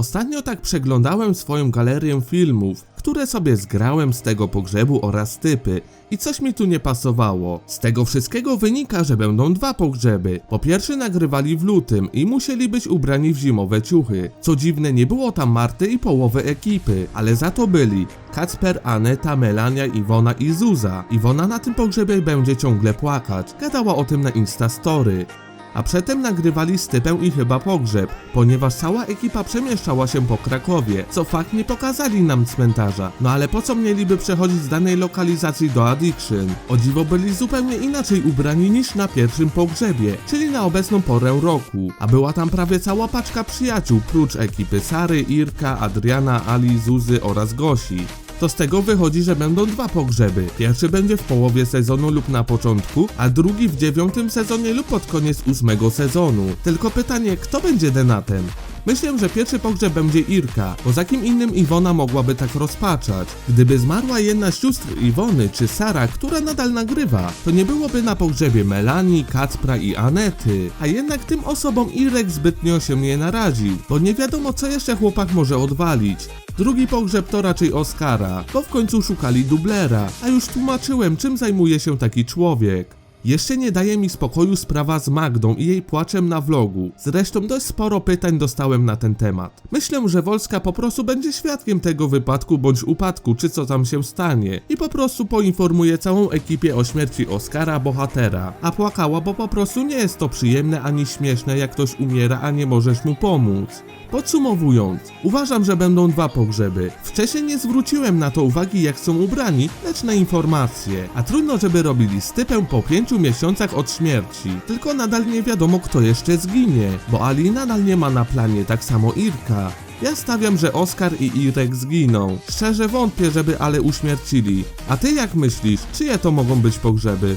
Ostatnio tak przeglądałem swoją galerię filmów, które sobie zgrałem z tego pogrzebu oraz typy i coś mi tu nie pasowało. Z tego wszystkiego wynika, że będą dwa pogrzeby. Po pierwsze nagrywali w lutym i musieli być ubrani w zimowe ciuchy. Co dziwne, nie było tam Marty i połowy ekipy, ale za to byli Kacper, Aneta, Melania, Iwona i Zuza. Iwona na tym pogrzebie będzie ciągle płakać. Gadała o tym na Instastory. A przedtem nagrywali stypę i chyba pogrzeb, ponieważ cała ekipa przemieszczała się po Krakowie, co fakt nie pokazali nam cmentarza. No ale po co mieliby przechodzić z danej lokalizacji do Addiction? O dziwo byli zupełnie inaczej ubrani niż na pierwszym pogrzebie, czyli na obecną porę roku. A była tam prawie cała paczka przyjaciół, prócz ekipy Sary, Irka, Adriana, Ali, Zuzy oraz Gosi to z tego wychodzi, że będą dwa pogrzeby. Pierwszy będzie w połowie sezonu lub na początku, a drugi w dziewiątym sezonie lub pod koniec ósmego sezonu. Tylko pytanie, kto będzie denatem? Myślę, że pierwszy pogrzeb będzie Irka, bo za kim innym Iwona mogłaby tak rozpaczać. Gdyby zmarła jedna z sióstr Iwony czy Sara, która nadal nagrywa, to nie byłoby na pogrzebie Melanii, Kacpra i Anety. A jednak tym osobom Irek zbytnio się nie naraził, bo nie wiadomo co jeszcze chłopak może odwalić. Drugi pogrzeb to raczej Oscara, bo w końcu szukali dublera, a już tłumaczyłem czym zajmuje się taki człowiek. Jeszcze nie daje mi spokoju sprawa z Magdą i jej płaczem na vlogu. Zresztą dość sporo pytań dostałem na ten temat. Myślę, że Wolska po prostu będzie świadkiem tego wypadku bądź upadku, czy co tam się stanie. I po prostu poinformuje całą ekipę o śmierci Oscara bohatera. A płakała, bo po prostu nie jest to przyjemne ani śmieszne, jak ktoś umiera, a nie możesz mu pomóc. Podsumowując, uważam, że będą dwa pogrzeby. Wcześniej nie zwróciłem na to uwagi, jak są ubrani, lecz na informacje. A trudno, żeby robili stypę po pięciu miesiącach od śmierci. Tylko nadal nie wiadomo, kto jeszcze zginie, bo Ali nadal nie ma na planie, tak samo Irka. Ja stawiam, że Oskar i Irek zginą. Szczerze wątpię, żeby ale uśmiercili. A ty jak myślisz, czyje to mogą być pogrzeby?